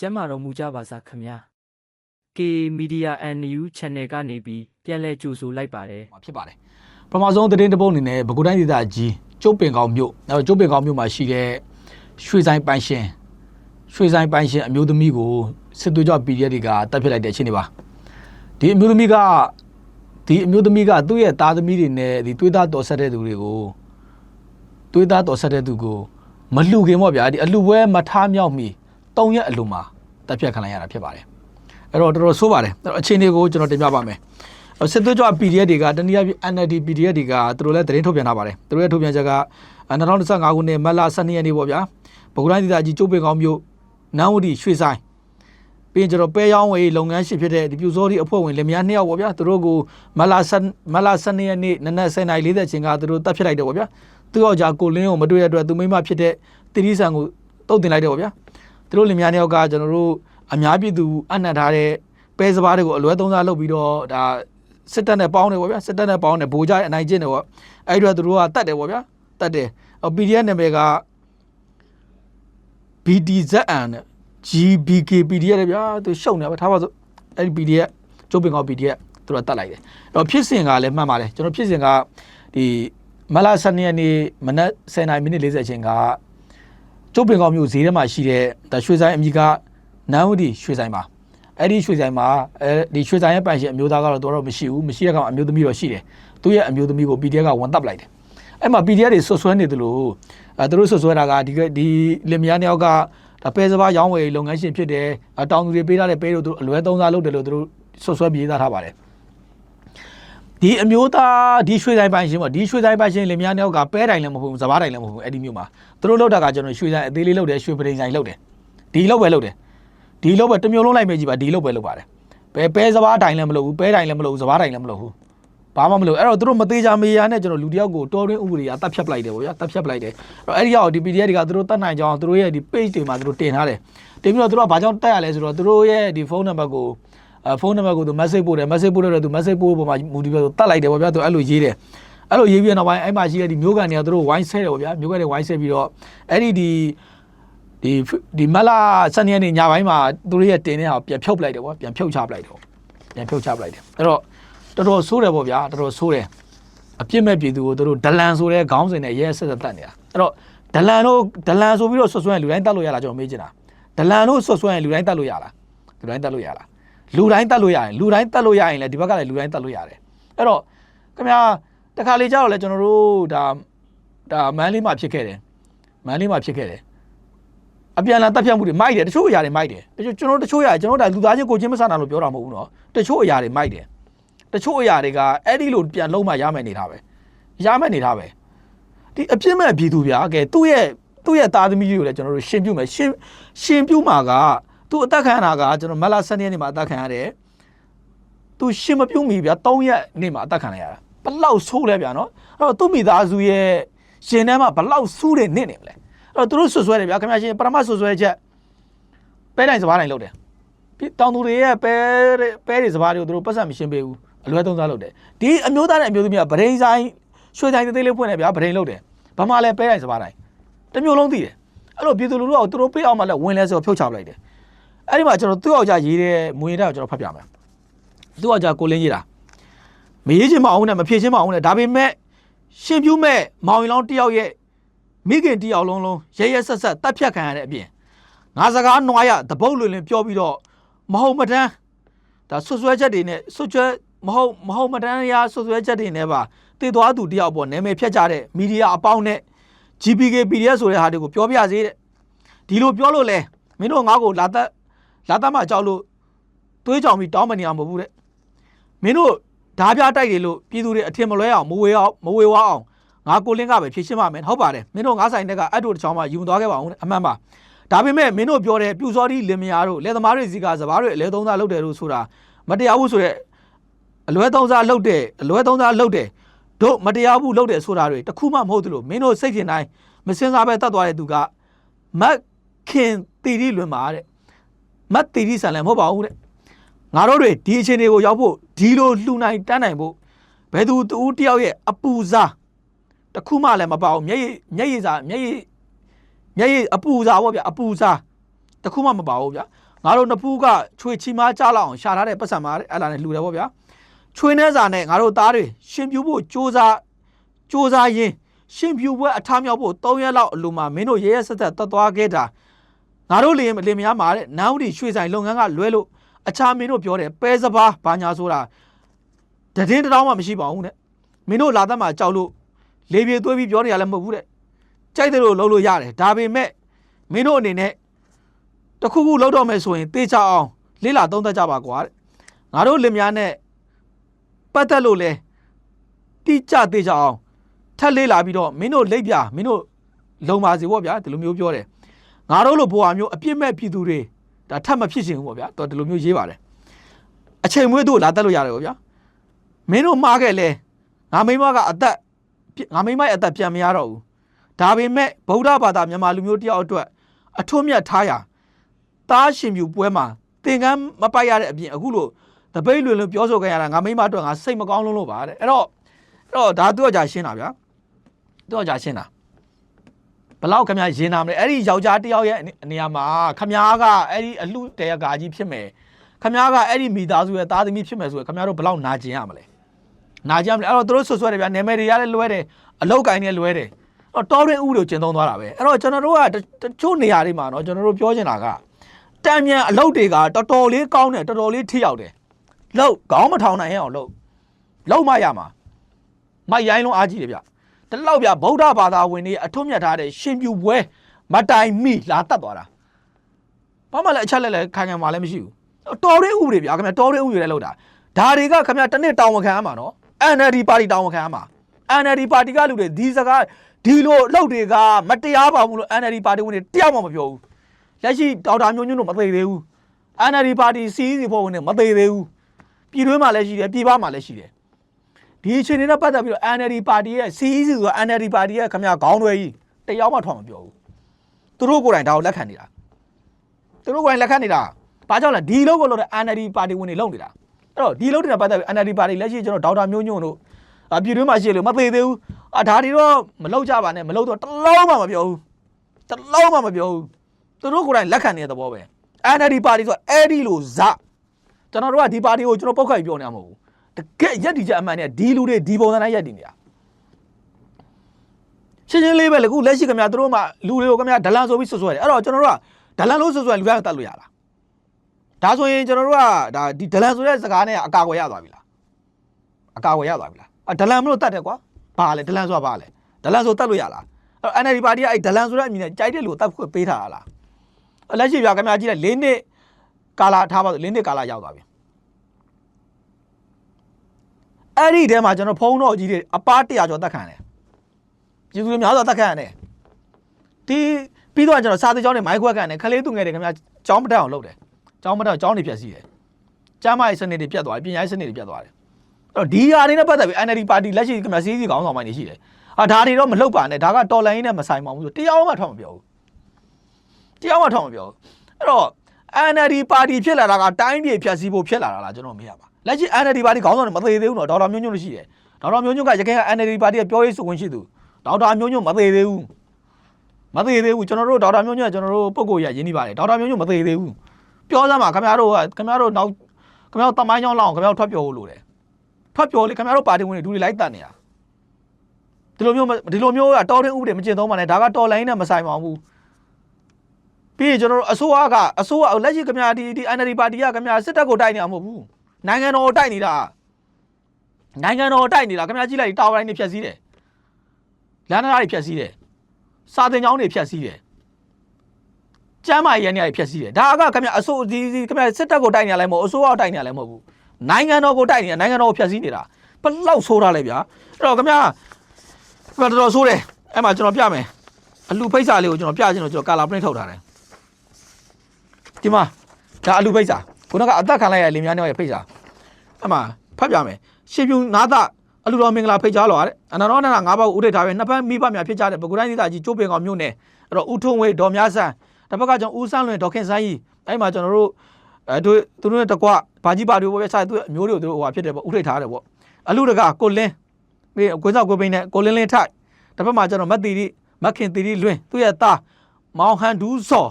ကျမ်းမာတော်မူကြပါစားခင်ဗျာ K Media NU Channel ကနေပြီးပြန်လည်ကြိုဆိုလိုက်ပါတယ်မှာဖြစ်ပါတယ်ပထမဆုံးသတင်းတစ်ပုဒ်အနေနဲ့ဘကုတိုင်းဒေသကြီးကျုပ်ပင်ကောင်မြို့အဲကျုပ်ပင်ကောင်မြို့မှာရှိတဲ့ရွှေဆိုင်ပိုင်ရှင်ရွှေဆိုင်ပိုင်ရှင်အမျိုးသမီးကိုစစ်သွေးကြွ PDF တွေကတပ်ဖြတ်လိုက်တဲ့အခြေအနေပါဒီအမျိုးသမီးကဒီအမျိုးသမီးကသူ့ရဲ့သားသမီးတွေနဲ့ဒီသွေးသားတော်ဆက်တဲ့သူတွေကိုသွေးသားတော်ဆက်တဲ့သူကိုမလှူခင်ပေါ့ဗျာဒီအလှူပွဲမထားမြောက်မီ ၃ရက်အလှူမှာတပ်ဖြတ်ခံလိုက်ရတာဖြစ်ပါတယ်အဲ့တော့တော်တော်ဆိုးပါတယ်အဲ့တော့အခြေအနေကိုကျွန်တော်တင်ပြပါမယ်စစ်သွေးကြွ PDF တွေကတနည်းအားဖြင့် NLD PDF တွေကသူတို့လည်းသတင်းထုတ်ပြန်ထားပါတယ်သူတို့ရဲ့ထုတ်ပြန်ချက်က2025ခုနှစ်မတ်လ12ရက်နေ့ပေါ့ဗျာဗကုတိုင်းဒေသကြီးကျုပ်ပင်ကောင်းမြို့နန်းဝတီရွှေဆိုင်ပြီးရင်ကျွန်တော်ပဲရောင်းဝယ်လုပ်ငန်းရှင်ဖြစ်တဲ့ဒီပြူစောဒီအဖွဲ့ဝင်လင်မယားနှစ်ယောက်ပေါ့ဗျာသူတို့ကိုမတ်လ10မတ်လ12ရက်နေ့နနက်10:40ချိန်ကသူတို့တပ်ဖြတ်လိုက်တယ်ပေါ့ဗျာသူယောက်ျားကိုလင်းကိုမတွေ့ရတဲ့အတွက်သူမိန်းမဖြစ်တဲ့တိရိษံကိုတုတ်တင်လိုက်တယ်ပေါ့ဗျာ သူတို့လင်မယားနှစ်ယောက်ကကျွန်တော်တို့အများပြည်သူအနှံ့ထားတဲ့ပဲစပားတွေကိုအလွဲသုံးစားလုပ်ပြီးတော့ဒါစစ်တပ်နဲ့ပေါင်းတယ်ပေါ့ဗျာစစ်တပ်နဲ့ပေါင်းတယ်ဗိုလ်ကြအနိုင်ကျင့်တယ်ပေါ့အဲ့ဒီတော့သူတို့ကတတ်တယ်ပေါ့ဗျာတတ်တယ်အော် PDF နာမည်က BDZN နဲ့ GBK PDF လေဗျာသူရှုံနေပါထားပါစို့အဲ့ဒီ PDF ကျုပ်ပင်ကော PDF သူတို့ကတတ်လိုက်တယ်အဲ့တော့ဖြစ်စဉ်ကလည်းမှတ်ပါတယ်ကျွန်တော်ဖြစ်စဉ်ကဒီမလာ12ရက်နေ့မနက်10:40မိနစ်40အချိန်က ကျုပ်ပင်ကောမျိုးဈေးထဲမှာရှိတဲ့ဒါရွှေဆိုင်အမိကနန်းဝတီရွှေဆိုင်ပါအဲ့ဒီရွှေဆိုင်မှာအဲဒီရွှေဆိုင်ရဲ့ပိုင်ရှင်အမျိုးသားကတော့တော့မရှိဘူးမရှိတဲ့ကောင်အမျိုးသမီးတော့ရှိတယ်သူ့ရဲ့အမျိုးသမီးကို PDF ကဝန်တပ်လိုက်တယ်အဲ့မှာ PDF တွေဆွဆွဲနေတယ်လို့အဲသူတို့ဆွဆွဲတာကဒီကဒီလင်မယားနှစ်ယောက်ကဒါပဲစပါးရောင်းဝယ်လုပ်ငန်းရှင်ဖြစ်တယ်အတောင်သူတွေပေးထားတဲ့ပဲတို့သူတို့အလွဲသုံးစားလုပ်တယ်လို့သူတို့ဆွဆွဲပြေးသားထားပါတယ် ဒီအမျိုးသားဒီရွှေဆိုင်ပိုင်ရှင်ပေါ့ဒီရွှေဆိုင်ပိုင်ရှင်လင်မယားနှစ်ယောက်ကပဲတိုင်လည်းမဟုတ်ဘူးစပားတိုင်လည်းမဟုတ်ဘူးအဲ့ဒီမျိုးမှာသူတို့လောက်တာကကျွန်တော်ရွှေဆိုင်အသေးလေးလောက်တယ်ရွှေပရိန်ဆိုင်လောက်တယ်ဒီလောက်ပဲလောက်တယ်ဒီလောက်ပဲတစ်မျိုးလုံးလိုက်မယ်ကြည့်ပါဒီလောက်ပဲလောက်ပါတယ်ဘယ်ပဲစပားတိုင်လည်းမလုပ်ဘူးပဲတိုင်လည်းမလုပ်ဘူးစပားတိုင်လည်းမလုပ်ဘူးဘာမှမလုပ်အဲ့တော့သူတို့မသေးချာမေးရနဲ့ကျွန်တော်လူတယောက်ကိုတော်ရင်းဥပဒေအသက်ဖြတ်ပလိုက်တယ်ဗောဗျာတက်ဖြတ်ပလိုက်တယ်အဲ့တော့အဲ့ဒီရောက်ဒီ PDF တွေကသူတို့တတ်နိုင်ကြအောင်သူတို့ရဲ့ဒီ page တွေမှာသူတို့တင်ထားတယ်တင်ပြီးတော့သူတို့ကဘာကြောင့်တက်ရလဲဆိုတော့သူတို့ရဲ့ဒီဖုန်းနံပါတ်ကိုအဲ ဖုန်းနံပါတ်ကိုသူ message ပို့တယ် message ပို့တော့သူ message ပို့ပေါ်မှာမူတည်ပြီးတော့တတ်လိုက်တယ်ဗောဗျာသူအဲ့လိုရေးတယ်အဲ့လိုရေးပြီးတော့နောက်ပိုင်းအဲ့မှာရှိတဲ့ဒီမျိုးကန်တွေကသူတို့ဝိုင်းဆဲတယ်ဗောဗျာမျိုးကန်တွေဝိုင်းဆဲပြီးတော့အဲ့ဒီဒီဒီဒီမလာစနေနေ့ညပိုင်းမှာသူတို့ရဲ့တင်တဲ့ဟာပြန်ဖြုတ်ပလိုက်တယ်ပေါ့ပြန်ဖြုတ်ချပလိုက်တယ်ပေါ့ပြန်ဖြုတ်ချပလိုက်တယ်အဲ့တော့တော်တော်ဆိုးတယ်ပေါ့ဗျာတော်တော်ဆိုးတယ်အပြစ်မဲ့ပြည်သူကိုသူတို့ဒလန်ဆိုတဲ့ခေါင်းစဉ်နဲ့ရဲဆက်ဆက်တတ်နေတာအဲ့တော့ဒလန်တို့ဒလန်ဆိုပြီးတော့ဆွဆွဲရင်လူတိုင်းတတ်လို့ရလားကျွန်တော်မေးချင်တာဒလန်တို့ဆွဆွဲရင်လူတိုင်းတတ်လို့ရလားလူတိုင်းတတ်လို့ရလား လူတိုင်းတတ်လို့ရရင်လူတိုင်းတတ်လို့ရရင်လည်းဒီဘက်ကလည်းလူတိုင်းတတ်လို့ရတယ်အဲ့တော့ခင်ဗျာတခါလေကြောက်လဲကျွန်တော်တို့ဒါဒါမန်းလေးမှာဖြစ်ခဲ့တယ်မန်းလေးမှာဖြစ်ခဲ့တယ်အပြန်အလှန်တက်ဖြတ်မှုတွေမိုက်တယ်တချို့အရာတွေမိုက်တယ်တချို့ကျွန်တော်တချို့အရာကျွန်တော်တို့ဒါလူသားချင်းကိုချင်းမဆန်တာလို့ပြောတာမဟုတ်ဘူးနော်တချို့အရာတွေမိုက်တယ်တချို့အရာတွေကအဲ့ဒီလိုပြန်လုံးမှရမယ်နေတာပဲရမယ်နေတာပဲဒီအပြစ်မဲ့ပြည်သူဗျာကဲသူ့ရဲ့သူ့ရဲ့သားသမီးတွေကိုလည်းကျွန်တော်တို့ရှင်းပြမယ်ရှင်းရှင်းပြမှာက သူအသက်ခံရတာကကျွန်တော်မလာ7ရက်နေ့မှာအသက်ခံရတယ်သူရှင်းမပြမီဗျာ3ရက်နေ့မှာအသက်ခံရရတာဘလောက်ဆိုးလဲဗျာနော်အဲ့တော့သူ့မိသားစုရဲ့ရှင်ထဲမှာဘလောက်ဆူးတယ်နစ်နေမလဲအဲ့တော့သူတို့ဆွဆွဲတယ်ဗျာခင်ဗျာရှင်ပရမတ်ဆွဆွဲချက်ပဲတိုင်းစပားတိုင်းလုပ်တယ်ပြီးတောင်သူတွေရဲ့ပဲတဲ့ပဲတွေစပားတွေကိုသူတို့ပတ်စံမရှင်းပေးဘူးအလွဲသုံးစားလုပ်တယ်ဒီအမျိုးသားနဲ့အမျိုးသမီးကဗရိန်ဆိုင်ရွှေဆိုင်သေးသေးလေးဖွင့်တယ်ဗျာဗရိန်လုပ်တယ်ဘာမှလည်းပဲတိုင်းစပားတိုင်းတစ်မျိုးလုံးသိတယ်အဲ့လိုပြည်သူလူထုကသူတို့ပေးအောင်မှလည်းဝင်လဲဆိုဖြုတ်ချပလိုက်တယ် အဲ့ဒီမှာကျွန်တော်သူ့ယောက်ျားရေးတဲ့မွေးတဲ့ကိုကျွန်တော်ဖတ်ပြမယ်သူ့ယောက်ျားကိုလင်းရေးတာမရေးချင်းမအောင်နဲ့မဖြေချင်းမအောင်နဲ့ဒါပေမဲ့ရှင်ပြူးမဲ့မောင်ရင်လောင်းတယောက်ရဲ့မိခင်တယောက်လုံးလုံးရဲရဲဆက်ဆက်တက်ဖြတ်ခံရတဲ့အပြင်ငါစကားနွားရတပုတ်လွင်လွင်ပြောပြီးတော့မဟုတ်မတန်းဒါဆွဆွဲချက်တွေနဲ့ဆွဆွဲမဟုတ်မဟုတ်မတန်းရဆွဆွဲချက်တွေနဲ့ပါတည်သွားသူတယောက်ပေါ့နာမည်ဖြတ်ကြတဲ့မီဒီယာအပေါင်းနဲ့ GPK PDF ဆိုတဲ့ဟာတွေကိုပြောပြစေတဲ့ဒီလိုပြောလို့လဲမင်းတို့ငါ့ကိုလာသက် လာသက်မှကြောက်လို့တွေးကြောင်ပြီးတောင်းမနေအောင်မဟုတ်ဘူးတဲ့မင်းတို့ဓာပြတိုက်တယ်လို့ပြည်သူတွေအထင်မလွဲအောင်မဝေအောင်မဝေဝါအောင်ငါကိုလင်းကပဲဖြည့်ရှင်းပါမယ်ဟုတ်ပါတယ်မင်းတို့ငါဆိုင်တက်ကအဲ့တို့တစ်ချောင်းမှယူမသွားခဲ့ပါဘူးတဲ့အမှန်ပါဒါပေမဲ့မင်းတို့ပြောတဲ့ပြူစောတိလင်မယားတို့လက်သမားတွေစီကစဘာတွေအလဲသုံးစားလုပ်တယ်လို့ဆိုတာမတရားဘူးဆိုရက်အလွဲသုံးစားလုပ်တယ်အလွဲသုံးစားလုပ်တယ်တို့မတရားဘူးလုပ်တယ်ဆိုတာတွေတခုမှမဟုတ်သလိုမင်းတို့စိတ်ထင်တိုင်းမစင်စားပဲတတ်သွားတဲ့သူကမတ်ခင်တီရီလွင်ပါတဲ့ မတ်တီရီဆန်လည်းမဟုတ်ပါဘူးတဲ့ငါတို့တွေဒီအခြေအနေကိုရောက်ဖို့ဒီလိုလှူနိုင်တန်းနိုင်ဖို့ဘယ်သူတူတယောက်ရဲ့အပူစားတခုမှလည်းမပါဘူးမျက်ရည်မျက်ရည်စားမျက်ရည်မျက်ရည်အပူစားပေါ့ဗျအပူစားတခုမှမပါဘူးဗျငါတို့နှစ်ဖူးကချွေချီမားကြလောက်အောင်ရှာထားတဲ့ပတ်စံမှာအဲ့လာနဲ့လှူတယ်ပေါ့ဗျာချွေနဲ့စာနဲ့ငါတို့သားတွေရှင်ပြူဖို့စူးစားစူးစားရင်းရှင်ပြူပွဲအထမြောက်ဖို့၃ရက်လောက်အလိုမှာမင်းတို့ရဲရဲဆက်ဆက်တတ်သွားခဲ့တာ ငါတို့လင်လင်မယားမှာတဲ့နန်းဦးဒီရွှေဆိုင်လုပ်ငန်းကလွဲလို့အခြားမင်းတို့ပြောတယ်ပဲစပါးဘာညာဆိုတာတည်င်းတစ်တောင်းမှမရှိပါဘူးတဲ့မင်းတို့လာသက်မှာကြောက်လို့လေပြေသွေးပြီးပြောနေရလည်းမဟုတ်ဘူးတဲ့ကြိုက်တယ်လို့လုပ်လို့ရတယ်ဒါပေမဲ့မင်းတို့အနေနဲ့တခုခုလောက်တော့မယ်ဆိုရင်တေးချအောင်လေးလာသုံးသက်ကြပါကွာတဲ့ငါတို့လင်မယားနဲ့ပတ်သက်လို့လဲတိကျသေးချအောင်ထပ်လေးလာပြီးတော့မင်းတို့လိပ်ပြမင်းတို့လုံပါစေပေါ့ဗျာဒီလိုမျိုးပြောတယ် ငါတို့လိုဘွာမျိုးအပြစ်မဲ့ပြည်သူတွေဒါထပ်မဖြစ်ချင်ဘူးပေါ့ဗျာတော့ဒီလိုမျိုးရေးပါတယ်အချိန်မွေးတို့လာတက်လို့ရတယ်ပေါ့ဗျာမင်းတို့မှားခဲ့လဲငါမိမကအသက်ငါမိမရဲ့အသက်ပြန်မရတော့ဘူးဒါပေမဲ့ဗုဒ္ဓဘာသာမြန်မာလူမျိုးတယောက်အတွက်အထွတ်မြတ်ထားရာသားရှင်ပြူပွဲမှာသင်္ကန်းမပိုက်ရတဲ့အပြင်အခုလို့တပိတ်လွင်လွင်ပြောဆိုခဲ့ရတာငါမိမအတွက်ငါစိတ်မကောင်းလုံးလို့ပါတဲ့အဲ့တော့အဲ့တော့ဒါသူ့အကြရှင်းတာဗျာသူ့အကြရှင်းတာဘ လောက်ခမရင်နာမလဲအဲ့ဒီယောက်ျားတယောက်ရဲ့အနေအမှာခမကအဲ့ဒီအလှတရကာကြီးဖြစ်မယ်ခမကအဲ့ဒီမိသားစုရဲ့သားသမီးဖြစ်မယ်ဆိုရင်ခမတို့ဘလောက်နာကျင်ရမလဲနာကျင်ရမလဲအဲ့တော့သူတို့ဆွဆွဲတယ်ဗျာနာမည်တွေကလည်းလွဲတယ်အလောက်ကိုင်းတွေလွဲတယ်အဲ့တော့တော်ရင်ဥတွေကိုကျင်သုံးသွားတာပဲအဲ့တော့ကျွန်တော်တို့ကတချို့နေရာတွေမှာနော်ကျွန်တော်တို့ပြောချင်တာကတံမြန်အလုပ်တွေကတော်တော်လေးကောင်းတယ်တော်တော်လေးထိရောက်တယ်လှုပ်ခေါင်းမထောင်နိုင်အောင်လှုပ်လှုပ်မှရမှာမိုက်ရိုင်းလုံးအားကြီးတယ်ဗျ တလောက်ဗျဗုဒ္ဓဘာသာဝင်တွေအထွတ်မြတ်ထားတဲ့ရှင်ပြူပွဲမတိုင်မိလာတတ်သွားတာဘာမှလည်းအချက်လက်လည်းခံခံမှလည်းမရှိဘူးတော်ရဲဥပဒေဗျခင်ဗျတော်ရဲဥပဒေလည်းလောက်တာဒါတွေကခင်ဗျတစ်နှစ်တောင်းဝန်ခံရမှာနော် NLD ပါတီတောင်းဝန်ခံရမှာ NLD ပါတီကလူတွေဒီစကားဒီလိုအလုပ်တွေကမတရားပါဘူးလို့ NLD ပါတီဝင်တွေတယောက်မှမပြောဘူးလက်ရှိဒေါက်တာမျိုးညွန့်တို့မသေးသေးဘူး NLD ပါတီစီးစီဖို့ဝင်နေမသေးသေးဘူးပြည်တွင်းမှာလည်းရှိတယ်ပြည်ပမှာလည်းရှိတယ် ဒီအချိန်တွေနဲ့ပတ်သက်ပြီးတော့ NLD ပါတီရဲ့စီးစီဆိုတာ NLD ပါတီရဲ့ခမရခေါင်းတွေကြီးတယောက်မှထွက်မပြောဘူးသူတို့ကိုယ်တိုင်ဒါကိုလက်ခံနေတာသူတို့ကိုယ်တိုင်လက်ခံနေတာဘာကြောင့်လဲဒီလိုကိုလို့တဲ့ NLD ပါတီဝင်တွေလုံနေတာအဲ့တော့ဒီလိုတွေနဲ့ပတ်သက်ပြီး NLD ပါတီလက်ရှိကျွန်တော်ဒေါက်တာမျိုးညွန့်တို့အပြည်တွင်းမှာရှိလို့မသေးသေးဘူးအာဒါတွေတော့မလုံကြပါနဲ့မလုံတော့တစ်လုံးမှမပြောဘူးတစ်လုံးမှမပြောဘူးသူတို့ကိုယ်တိုင်လက်ခံနေတဲ့သဘောပဲ NLD ပါတီဆိုအဲ့ဒီလိုဇကျွန်တော်တို့ကဒီပါတီကိုကျွန်တော်ပောက်ခိုက်ပြောနေမှာမဟုတ်ဘူး တကယ်ရက်ဒီချက်အမှန်နဲ့ဒီလူတွေဒီပုံစံတိုင်းရက်ဒီနေတာရှင်းရှင်းလေးပဲလေခုလက်ရှိခင်ဗျာတို့မှလူတွေကိုခင်ဗျာဒလန်ဆိုပြီးဆွဆွဲတယ်အဲ့တော့ကျွန်တော်တို့ကဒလန်လို့ဆွဆွဲလူရတတ်လို့ရလားဒါဆိုရင်ကျွန်တော်တို့ကဒါဒီဒလန်ဆိုတဲ့စကားနဲ့အကာအကွယ်ရသွားပြီလားအကာအကွယ်ရသွားပြီလားအဒလန်မလို့တတ်တယ်ကွာဘာလဲဒလန်ဆိုတာဘာလဲဒလန်ဆိုတတ်လို့ရလားအဲ့ NLD ပါတီကအဲ့ဒလန်ဆိုတဲ့အမည်နဲ့ကြိုက်တဲ့လူကိုတတ်ခွင့်ပေးထားတာလားလက်ရှိပြခင်ဗျာကြည့်လိုက်၄နှစ်ကာလာထားပါဆို၄နှစ်ကာလာရောက်သွားပြီ အဲ့ဒီထဲမှာကျွန်တော်ဖုန်းတော်ကြီးတွေအပား100ကျော်တက်ခံတယ်ပြည်သူတွေများစွာတက်ခံရတယ်ဒီပြီးတော့ကျွန်တော်စာသင်ကျောင်းတွေမိုက်ခွက်ခံတယ်ခလေးသူငယ်တွေခင်ဗျာကျောင်းမတက်အောင်လုပ်တယ်ကျောင်းမတက်အောင်ကျောင်းတွေပြည့်စည်တယ်ကျမ်းမာရေးစနစ်တွေပြတ်သွားတယ်ပညာရေးစနစ်တွေပြတ်သွားတယ်အဲ့တော့ဒီဟာတွေနဲ့ပတ်သက်ပြီး NLD ပါတီလက်ရှိခင်ဗျာစီးစီးခေါင်းဆောင်ပိုင်းတွေရှိတယ်အာဒါတွေတော့မလုပ်ပါနဲ့ဒါကတော်လိုင်းနဲ့မဆိုင်ပါဘူးဆိုတရားမှထွက်မပြောဘူးတရားမှထောက်မပြောဘူးအဲ့တော့ NLD ပါတီဖြစ်လာတာကတိုင်းပြည်ဖြတ်စည်းဖို့ဖြစ်လာတာလားကျွန်တော်မေးရပါ လက်ရှိ NLD ပါတီခေါင်းဆောင်တွေမသေးသေးဘူးနော်ဒေါက်တာမျိုးညွန့်လို့ရှိတယ်ဒေါက်တာမျိုးညွန့်ကရခိုင်က NLD ပါတီရဲ့ပြောရေးဆိုခွင့်ရှိသူဒေါက်တာမျိုးညွန့်မသေးသေးဘူးမသေးသေးဘူးကျွန်တော်တို့ဒေါက်တာမျိုးညွန့်ကကျွန်တော်တို့ပုံကိုရရင်းနှီးပါတယ်ဒေါက်တာမျိုးညွန့်မသေးသေးဘူးပြောစမ်းပါခင်ဗျားတို့ကခင်ဗျားတို့နောက်ခင်ဗျားတို့တမိုင်းကြောင်းလောက်အောင်ခင်ဗျားတို့ထွက်ပြောဖို့လိုတယ်ထွက်ပြောလေခင်ဗျားတို့ပါတီဝင်တွေဒူတွေလိုက်တတ်နေတာဒီလိုမျိုးမဒီလိုမျိုးကတော်တဲ့ဥပဒေမကျင့်သုံးပါနဲ့ဒါကတော်လိုင်းနဲ့မဆိုင်ပါဘူးပြီးရင်ကျွန်တော်တို့အစိုးရကအစိုးရလက်ရှိကမြာဒီဒီ NLD ပါတီကကမြာစစ်တပ်ကိုတိုက်နေတာမဟုတ်ဘူး နိုင်ငံတော်ကိုတိုက်နေတာနိုင်ငံတော်ကိုတိုက်နေတာကမြာကြည့်လိုက်တာဝါတိုင်းတွေဖြတ်စည်းတယ်လမ်းနာတွေဖြတ်စည်းတယ်စာသင်ကျောင်းတွေဖြတ်စည်းတယ်ကျမ်းမာရေးနေရာတွေဖြတ်စည်းတယ်ဒါကကမြာအစိုးဒီဒီကမြာစစ်တပ်ကိုတိုက်နေရလဲမဟုတ်အစိုးရကိုတိုက်နေရလဲမဟုတ်ဘူးနိုင်ငံတော်ကိုတိုက်နေတာနိုင်ငံတော်ကိုဖြတ်စည်းနေတာဘယ်လောက်ဆိုးတာလဲဗျာအဲ့တော့ကမြာကမြာတော်တော်ဆိုးတယ်အဲ့မှာကျွန်တော်ပြမယ်အလူဖိတ်စာလေးကိုကျွန်တော်ပြချင်တော့ကျွန်တော်ကာလာပရင့်ထုတ်ထားတယ်ဒီမှာဒါအလူဖိတ်စာခုနကအသက်ခံလိုက်ရလင်များနဲ့ရဲ့ဖိတ်စာ အဲ့မှာဖတ်ပြမယ်ရှေပြူနာသအလူတော်မင်္ဂလာဖိတ်ကြားလောတဲ့အနန္တောနန္ဒငါးပါးကိုဥထိတ်ထားပဲနှစ်ဖက်မိဘများဖြစ်ကြတဲ့ပုဂ္ဂိုလ်တိုင်းဒေသကြီးကျိုးပင်ကောင်မြို့နယ်အဲ့တော့ဦးထုံဝေဒေါ်များဆန်းတစ်ဖက်ကကျွန်တော်ဦးဆန်းလွင်ဒေါ်ခင်ဆန်းကြီးအဲ့မှာကျွန်တော်တို့အဲတို့သူတို့နဲ့တကွဘာကြီးပါတို့ပေါ့ပဲဆိုင်သူအမျိုးတွေကိုသူတို့ဟိုဟာဖြစ်တယ်ပေါ့ဥထိတ်ထားတယ်ပေါ့အလူတကကိုလင်းပြီးကိုစောက်ကိုပိန်းနဲ့ကိုလင်းလင်းထိုက်တစ်ဖက်မှာကျွန်တော်မတ်တီရီမခင်တီရီလွင်သူ့ရဲ့သားမောင်ဟန်ဒူးစော်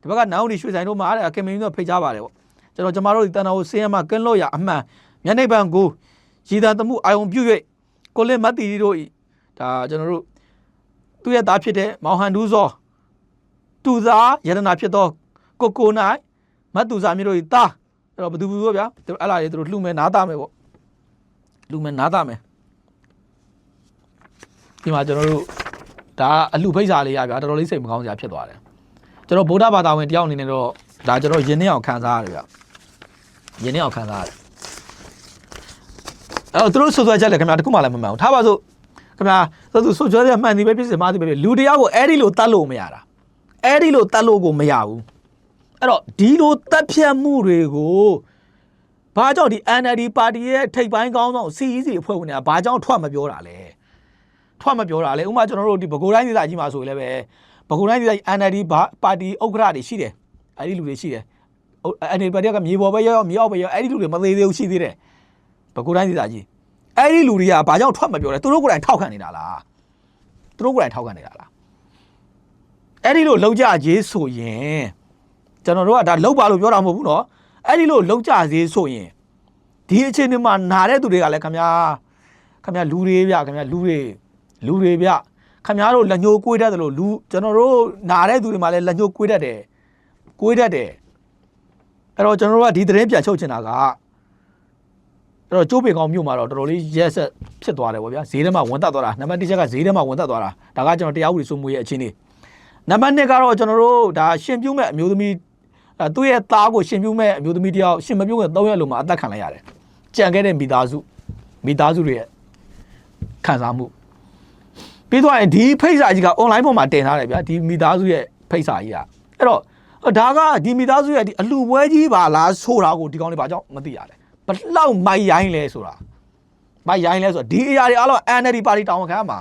ဒီဘက်ကနောင်ဒီရွှေဆိုင်တို့မှာအဲ့ဒါကင်မင်းတို့ဖိတ်ကြားပါတယ်ပေါ့ ကျွန်တော်ကျမတို့ဒီတန်တော်ကိုစင်းရမှာကင်းလို့ရအမှန်မျက်နှိပ်ပံကိုရည်တန်သမှုအာယုံပြု၍ကိုလင်းမတ်တီတို့ဤဒါကျွန်တော်တို့သူ့ရဲ့သားဖြစ်တဲ့မောင်ဟန်ဒူးစောတူသားယရနာဖြစ်သောကိုကိုနိုင်မတ်တူစာမျိုးတို့ဤသားအဲ့တော့ဘယ်သူဘူးဗျာသူအဲ့လာတွေသူတို့လှူမယ်နားသားမယ်ပေါ့လှူမယ်နားသားမယ်ဒီမှာကျွန်တော်တို့ဒါအလှဖိတ်စာလေးရဗျာတော်တော်လေးစိတ်မကောင်းစရာဖြစ်သွားတယ်ကျွန်တော်ဗုဒ္ဓဘာသာဝင်တယောက်အနေနဲ့တော့ဒါကျွန်တော်ယဉ်နှင်းအောင်ခံစားရတယ်ဗျ ယဉ်နှင်းအောင်ခံစားရတယ်အဲ့တော့သူတို့ဆွဆွဲချက်လည်းခင်ဗျာတခုမှလည်းမမှန်ဘူးထားပါစို့ခင်ဗျာသူသူဆွဆွဲချက်မှန်သည်ပဲဖြစ်စေမှားသည်ပဲဖြစ်လူတရားကိုအဲ့ဒီလိုတတ်လို့မရတာအဲ့ဒီလိုတတ်လို့ကိုမရဘူးအဲ့တော့ဒီလိုတက်ဖြတ်မှုတွေကိုဘာကြောင့်ဒီ NLD ပါတီရဲ့ထိပ်ပိုင်းကောင်းဆောင် CEC အဖွဲ့ဝင်တွေကဘာကြောင့်ထွက်မပြောတာလဲထွက်မပြောတာလဲဥပမာကျွန်တော်တို့ဒီဘကိုတိုင်းဒေသကြီးမှာဆိုရင်လည်းပဲဘကိုတိုင်းဒေသကြီး NLD ပါတီဥက္ကဋ္ဌတွေရှိတယ်အဲ့ဒီလူတွေရှိတယ် NLD ပါတီကမြေပေါ်ပဲရောက်မြေအောက်ပဲရောက်အဲ့ဒီလူတွေမသေးသေးဘူးရှိသေးတယ်ဘကိုတိုင်းဒေသကြီးအဲ့ဒီလူတွေကဘာကြောင့်ထွက်မပြောလဲသူတို့ကိုယ်တိုင်ထောက်ခံနေတာလားသူတို့ကိုယ်တိုင်ထောက်ခံနေတာလားအဲ့ဒီလိုလောက်ကြကြီးဆိုရင်ကျွန်တော်တို့ကဒါလောက်ပါလို့ပြောတာမဟုတ်ဘူးเนาะအဲ့ဒီလိုလောက်ကြသေးဆိုရင်ဒီအချိန်ဒီမှာနာတဲ့သူတွေကလည်းခင်ဗျာခင်ဗျာလူတွေဗျခင်ဗျာလူတွေလူတွေဗျခင်ဗျားတို့လက်ညှိုးကွေးတတ်တယ်လို့လူကျွန်တော်တို့နာတဲ့သူတွေမှာလည်းလက်ညှိုးကွေးတတ်တယ်ကွေးတတ်တယ် အဲ့တော့ကျွန်တော်တို့ကဒီသတင်းပြန်ချုပ်ချင်တာကအဲ့တော့ကျိုးပေကောင်မြို့မှာတော့တော်တော်လေးရက်ဆက်ဖြစ်သွားတယ်ဗောဗျာဈေးထဲမှာဝင်တက်သွားတာနံပါတ်1ချက်ကဈေးထဲမှာဝင်တက်သွားတာဒါကကျွန်တော်တရားဥပဒေစိုးမိုးရဲ့အခြေအနေနံပါတ်2ကတော့ကျွန်တော်တို့ဒါရှင်ပြုံးမဲ့အမျိုးသမီးအဲသူ့ရဲ့သားကိုရှင်ပြုံးမဲ့အမျိုးသမီးတယောက်ရှင်မပြုံးမဲ့3ရက်လုံးမှာအသက်ခံလိုက်ရတယ်ကြံခဲ့တဲ့မိသားစုမိသားစုတွေရဲ့ခံစားမှုပြီးတော့ဒီဖိတ်စာကြီးက online ပေါ်မှာတင်ထားတယ်ဗျာဒီမိသားစုရဲ့ဖိတ်စာကြီးကအဲ့တော့ ဒါကဒီမိသားစုရဲ့ဒီအလူပွဲကြီးပါလားဆိုတာကိုဒီကောင်းလေးဘာကြောင့်မသိရလဲဘလောက်မိုက်ရိုင်းလဲဆိုတာမိုက်ရိုင်းလဲဆိုတော့ဒီအရာတွေအားလုံး NLD ပါတီတောင်းခံမှာ